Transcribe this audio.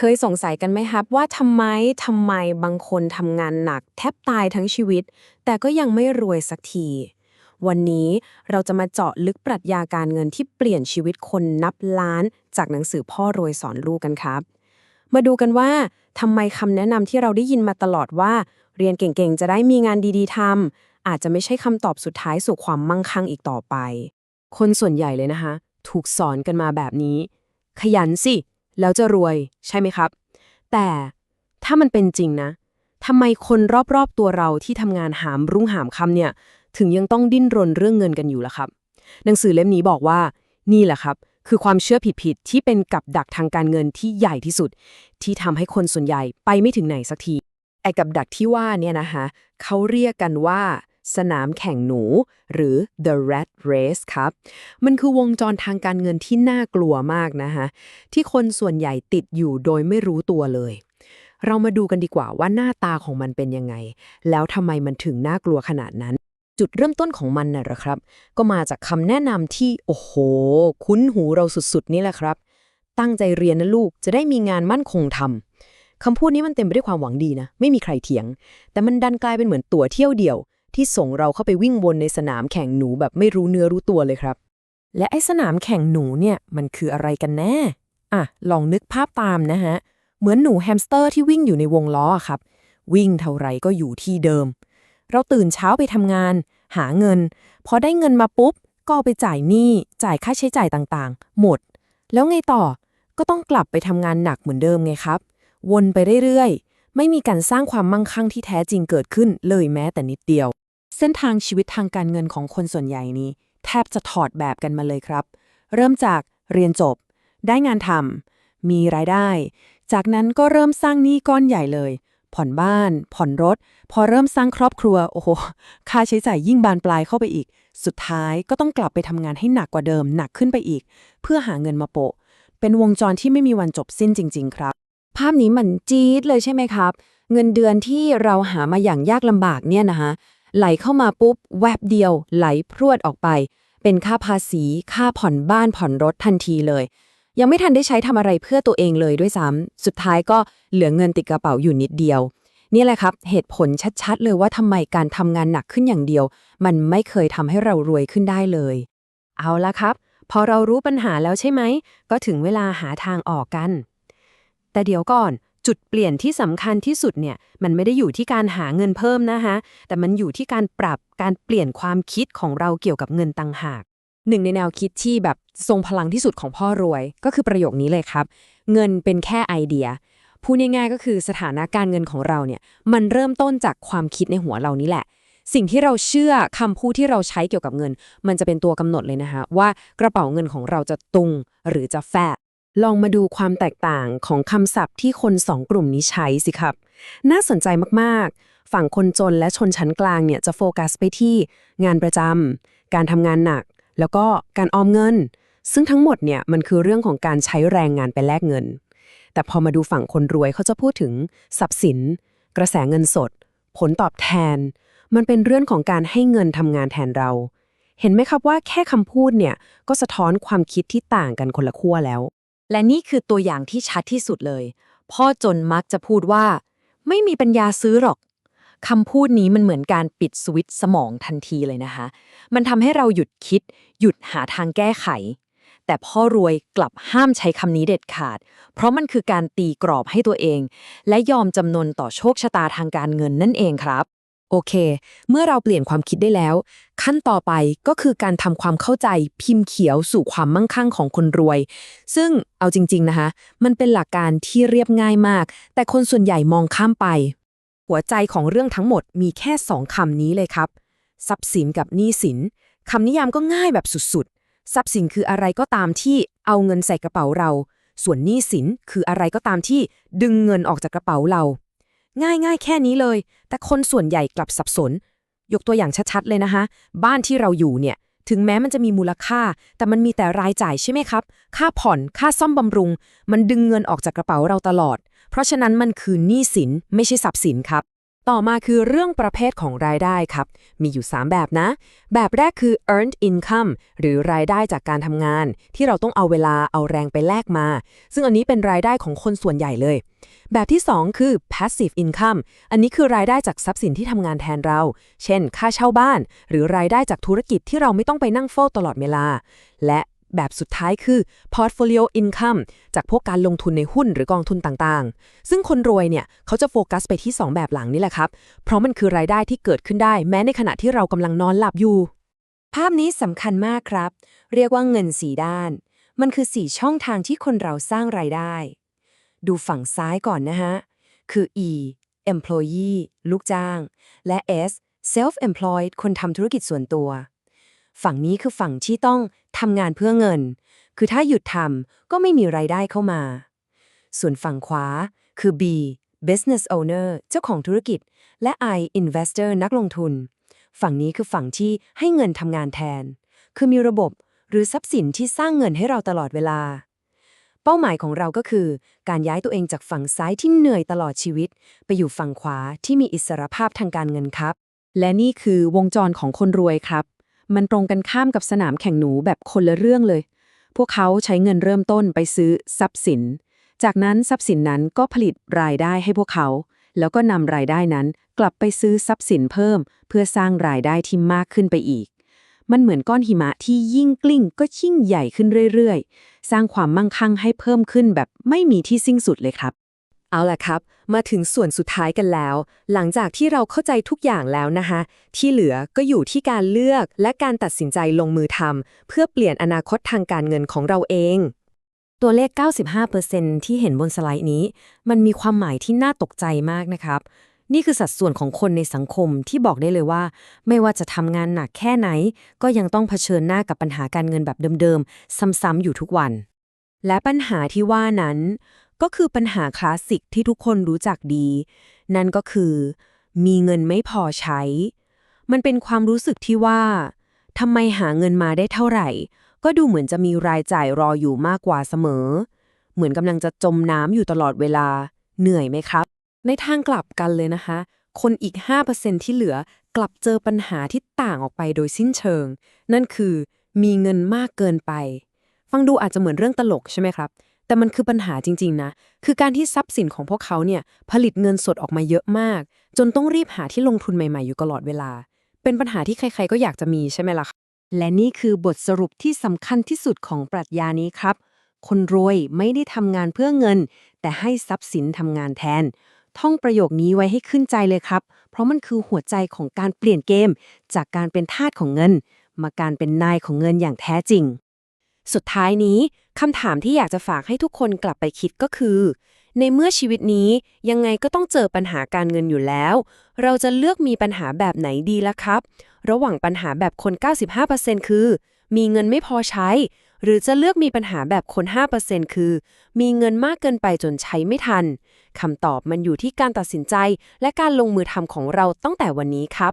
เคยสงสัยกันไหมครับ ว่าทำไมทำไมบางคนทำงานหนัก แทบตายทั้งชีวิต แต่ก็ยังไม่รวยสักที วันนี้เราจะมาเจาะลึกปรัชญาการเงินที่เปลี่ยนชีวิตคนนับล้าน จากหนังสือพ่อรวยสอนลูกกันครับ มาดูกันว่าทำไมคำแนะนำที่เราได้ยินมาตลอดว่า เรียนเก่งๆ จะได้มีงานดีๆทำอาจจะไม่ใช่คำตอบสุดท้ายสู่ความมั่งคั่งอีกต่อไป คนส่วนใหญ่เลยนะคะ ถูกสอนกันมาแบบนี้ ขยันสิ แล้วจะรวยใช่ไหมครับ แต่ถ้ามันเป็นจริงนะทำไมคนรอบๆตัวเราที่ทำงานหามรุ่งหามค่ำเนี่ย ถึงยังต้องดิ้นรนเรื่องเงินกันอยู่ล่ะครับ หนังสือเล่มนี้บอกว่านี่แหละครับ คือความเชื่อผิดๆที่เป็นกับดักทางการเงินที่ใหญ่ที่สุด ที่ทำให้คนส่วนใหญ่ไปไม่ถึงไหนสักทีไอ้กับดักที่ว่าเนี่ยนะคะเขาเรียกกันว่า สนามแข่งหนู หรือ the rat race ครับ มันคือวงจรทางการเงินที่น่ากลัวมากนะคะที่คนส่วนใหญ่ติดอยู่โดยไม่รู้ตัวเลย เรามาดูกันดีกว่าว่าหน้าตาของมันเป็นยังไง แล้วทำไมมันถึงน่ากลัวขนาดนั้นจุดเริ่มต้นของมันน่ะเหรอครับ ก็มาจากคำแนะนำที่ โอ้โห คุ้นหูเราสุดๆ นี่แหละครับ ตั้งใจเรียนนะลูกจะได้มีงานมั่นคงทำคำพูดนี้มันเต็มไปด้วยความหวังดีนะ ไม่มีใครเถียง แต่มันดันกลายเป็นเหมือนตั๋วเที่ยวเดียว ที่ส่งเราเข้าไปวิ่งวนในสนามแข่งหนูแบบไม่รู้เนื้อรู้ตัวเลยครับ และไอสนามแข่งหนูเนี่ยมันคืออะไรกันแน่ อะ ลองนึกภาพตามนะฮะ เหมือนหนูแฮมสเตอร์ที่วิ่งอยู่ในวงล้อครับ วิ่งเท่าไรก็อยู่ที่เดิม เราตื่นเช้าไปทำงาน หาเงิน พอได้เงินมาปุ๊บ ก็ไปจ่ายหนี้จ่ายค่าใช้จ่ายต่างๆ หมด แล้วไงต่อก็ต้องกลับไปทำงานหนักเหมือนเดิมไงครับ วนไปเรื่อยๆ ไม่มีการสร้างความมั่งคั่งที่แท้จริงเกิดขึ้นเลยแม้แต่นิดเดียว เส้นทางชีวิตทางการเงินของคนส่วนใหญ่นี้ แทบจะถอดแบบกันมาเลยครับ เริ่มจากเรียนจบ ได้งานทำมีรายได้ จากนั้นก็เริ่มสร้างหนี้ก้อนใหญ่เลย ผ่อนบ้าน ผ่อนรถ พอเริ่มสร้างครอบครัวโอ้โหค่าใช้จ่ายยิ่งบานปลายเข้าไปอีก สุดท้ายก็ต้องกลับไปทำงานให้หนักกว่าเดิมหนักขึ้นไปอีก เพื่อหาเงินมาโปะเป็นวงจรที่ไม่มีวันจบสิ้นจริง ๆ ครับ ภาพนี้มันจี๊ดเลยใช่ไหมครับ เงินเดือนที่เราหามาอย่างยากลำบากเนี่ยนะคะไหลเข้ามาปุ๊บ แวบเดียว ไหลพรวดออกไป เป็นค่าภาษี ค่าผ่อนบ้านผ่อนรถทันทีเลย ยังไม่ทันได้ใช้ทำอะไรเพื่อตัวเองเลยด้วยซ้ำสุดท้ายก็เหลือเงินติดกระเป๋าอยู่นิดเดียว นี่แหละครับ เหตุผลชัดๆ เลยว่าทำไมการทำงานหนักขึ้นอย่างเดียว มันไม่เคยทำให้เรารวยขึ้นได้เลย เอาละครับ พอเรารู้ปัญหาแล้วใช่ไหม ก็ถึงเวลาหาทางออกกัน แต่เดี๋ยวก่อน จุดเปลี่ยนที่สำคัญที่สุดเนี่ย มันไม่ได้อยู่ที่การหาเงินเพิ่มนะคะ แต่มันอยู่ที่การปรับการเปลี่ยนความคิดของเราเกี่ยวกับเงินต่างหากหนึ่งในแนวคิดที่แบบทรงพลังที่สุดของพ่อรวย ก็คือประโยคนี้เลยครับ เงินเป็นแค่ไอเดียพูดง่ายๆก็คือสถานะการเงินของเราเนี่ยมันเริ่มต้นจากความคิดในหัวเรานี่แหละ สิ่งที่เราเชื่อคำพูดที่เราใช้เกี่ยวกับเงิน มันจะเป็นตัวกำหนดเลยนะคะว่ากระเป๋าเงินของเราจะตุงหรือจะแฟบ ลองมาดูความแตกต่างของคำศัพท์ที่คนสองกลุ่มนี้ใช้สิครับ น่าสนใจมากๆ ฝั่งคนจนและชนชั้นกลางเนี่ยจะโฟกัสไปที่ งานประจำการทำงานหนัก แล้วก็การออมเงิน ซึ่งทั้งหมดเนี่ยมันคือเรื่องของการใช้แรงงานไปแลกเงิน แต่พอมาดูฝั่งคนรวยเขาจะพูดถึงทรัพย์สิน กระแสเงินสด ผลตอบแทน มันเป็นเรื่องของการให้เงินทำงานแทนเราเห็นไหมครับว่าแค่คำพูดเนี่ย ก็สะท้อนความคิดที่ต่างกันคนละขั้วแล้ว และนี่คือตัวอย่างที่ชัดที่สุดเลย พ่อจนมักจะพูดว่า ไม่มีปัญญาซื้อหรอกคำพูดนี้มันเหมือนการปิดสวิตช์สมองทันทีเลยนะคะ มันทำให้เราหยุดคิด หยุดหาทางแก้ไข แต่พ่อรวยกลับห้ามใช้คำนี้เด็ดขาด เพราะมันคือการตีกรอบให้ตัวเอง และยอมจำนนต่อโชคชะตาทางการเงินนั่นเองครับ โอเค เมื่อเราเปลี่ยนความคิดได้แล้ว ขั้นต่อไปก็คือการทำความเข้าใจพิมพ์เขียวสู่ความมั่งคั่งของคนรวย ซึ่งเอาจริง ๆ นะคะ มันเป็นหลักการที่เรียบง่ายมาก แต่คนส่วนใหญ่มองข้ามไป หัวใจของเรื่องทั้งหมดมีแค่สองคำนี้เลยครับ ทรัพย์สินกับหนี้สินคำนิยามก็ง่ายแบบสุดๆ ทรัพย์สินคืออะไรก็ตามที่เอาเงินใส่กระเป๋าเรา ส่วนหนี้สินคืออะไรก็ตามที่ดึงเงินออกจากกระเป๋าเรา ง่ายๆ แค่นี้เลย แต่คนส่วนใหญ่กลับสับสน ยกตัวอย่างชัดๆเลยนะคะ บ้านที่เราอยู่เนี่ย ถึงแม้มันจะมีมูลค่า แต่มันมีแต่รายจ่ายใช่ไหมครับ ค่าผ่อน ค่าซ่อมบำรุง มันดึงเงินออกจากกระเป๋าเราตลอด เพราะฉะนั้นมันคือหนี้สินไม่ใช่ทรัพย์สินครับ ต่อมาคือเรื่องประเภทของรายได้ครับ มีอยู่ 3 แบบนะ แบบแรกคือ earned income หรือรายได้จากการทำงาน ที่เราต้องเอาเวลาเอาแรงไปแลกมา ซึ่งอันนี้เป็นรายได้ของคนส่วนใหญ่เลย แบบที่ 2 คือ passive income อันนี้คือรายได้จากทรัพย์สินที่ทำงานแทนเรา เช่น ค่าเช่าบ้าน หรือรายได้จากธุรกิจที่เราไม่ต้องไปนั่งเฝ้าตลอดเวลา และ แบบสุดท้ายคือ portfolio income จากพวกการลงทุนในหุ้นหรือกองทุนต่างๆ ซึ่งคนรวยเนี่ยเขาจะโฟกัสไปที่ 2 แบบหลังนี่แหละครับ เพราะมันคือรายได้ที่เกิดขึ้นได้ แม้ในขณะที่เรากำลังนอนหลับอยู่ ภาพนี้สำคัญมากครับ เรียกว่าเงินสีด้าน มันคือสีช่องทางที่คนเราสร้างรายได้ ดูฝั่งซ้ายก่อนนะฮะ คือ E employee ลูกจ้าง และ S self employed คนทำธุรกิจส่วนตัว ฝั่งนี้คือฝั่งที่ต้องทำงานเพื่อเงิน คือถ้าหยุดทำก็ไม่มีรายได้เข้ามา ส่วนฝั่งขวาคือ B business owner เจ้าของธุรกิจ และ I investor นักลงทุน ฝั่งนี้คือฝั่งที่ให้เงินทำงานแทน คือมีระบบหรือทรัพย์สินที่สร้างเงินให้เราตลอดเวลา เป้าหมายของเราก็คือ การย้ายตัวเองจากฝั่งซ้ายที่เหนื่อยตลอดชีวิต ไปอยู่ฝั่งขวาที่มีอิสรภาพทางการเงินครับ และนี่คือวงจรของคนรวยครับ มันตรงกันข้ามกับสนามแข่งหนูแบบคนละเรื่องเลย พวกเขาใช้เงินเริ่มต้นไปซื้อทรัพย์สิน จากนั้นทรัพย์สินนั้นก็ผลิตรายได้ให้พวกเขา แล้วก็นำรายได้นั้นกลับไปซื้อทรัพย์สินเพิ่ม เพื่อสร้างรายได้ที่มากขึ้นไปอีก มันเหมือนก้อนหิมะที่ยิ่งกลิ้งก็ยิ่งใหญ่ขึ้นเรื่อยๆ สร้างความมั่งคั่งให้เพิ่มขึ้นแบบไม่มีที่สิ้นสุดเลยครับ เอาล่ะครับ มาถึงส่วนสุดท้ายกันแล้ว หลังจากที่เราเข้าใจทุกอย่างแล้วนะคะที่เหลือก็อยู่ที่การเลือกและการตัดสินใจลงมือทำเพื่อเปลี่ยนอนาคตทางการเงินของเราเอง ตัวเลข 95%ที่เห็นบนสไลด์นี้ มันมีความหมายที่น่าตกใจมากนะครับ นี่คือสัดส่วนของคนในสังคมที่บอกได้เลยว่า ไม่ว่าจะทำงานหนักแค่ไหน ก็ยังต้องเผชิญหน้ากับปัญหาการเงินแบบเดิมๆ ซ้ำๆอยู่ทุกวัน และปัญหาที่ว่านั้น ก็คือปัญหาคลาสสิกที่ทุกคนรู้จักดี นั่นก็คือ มีเงินไม่พอใช้ มันเป็นความรู้สึกที่ว่าทำไมหาเงินมาได้เท่าไหร่ ก็ดูเหมือนจะมีรายจ่ายรออยู่มากกว่าเสมอ เหมือนกำลังจะจมน้ำอยู่ตลอดเวลา เหนื่อยไหมครับ ในทางกลับกันเลยนะคะ คนอีก 5%ที่เหลือกลับเจอปัญหาที่ต่างออกไปโดยสิ้นเชิง นั่นคือ มีเงินมากเกินไป ฟังดูอาจจะเหมือนเรื่องตลกใช่ไหมครับ แต่มันคือปัญหาจริง ๆ นะ คือการที่ทรัพย์สินของพวกเขาเนี่ยผลิตเงินสดออกมาเยอะมาก จนต้องรีบหาที่ลงทุนใหม่ ๆ อยู่ตลอดเวลา เป็นปัญหาที่ใคร ๆ ก็อยากจะมีใช่ไหมล่ะและนี่คือบทสรุปที่สำคัญที่สุดของปรัชญานี้ครับ คนรวยไม่ได้ทำงานเพื่อเงิน แต่ให้ทรัพย์สินทำงานแทน ท่องประโยคนี้ไว้ให้ขึ้นใจเลยครับ เพราะมันคือหัวใจของการเปลี่ยนเกม จากการเป็นทาสของเงิน มาการเป็นนายของเงินอย่างแท้จริง สุดท้ายนี้ คำถามที่อยากจะฝากให้ทุกคนกลับไปคิดก็คือ ในเมื่อชีวิตนี้ยังไงก็ต้องเจอปัญหาการเงินอยู่แล้ว เราจะเลือกมีปัญหาแบบไหนดีล่ะครับ ระหว่างปัญหาแบบคน 95%คือ มีเงินไม่พอใช้ หรือจะเลือกมีปัญหาแบบคน 5%คือ มีเงินมากเกินไปจนใช้ไม่ทันคำตอบมันอยู่ที่การตัดสินใจ และการลงมือทำของเราตั้งแต่วันนี้ครับ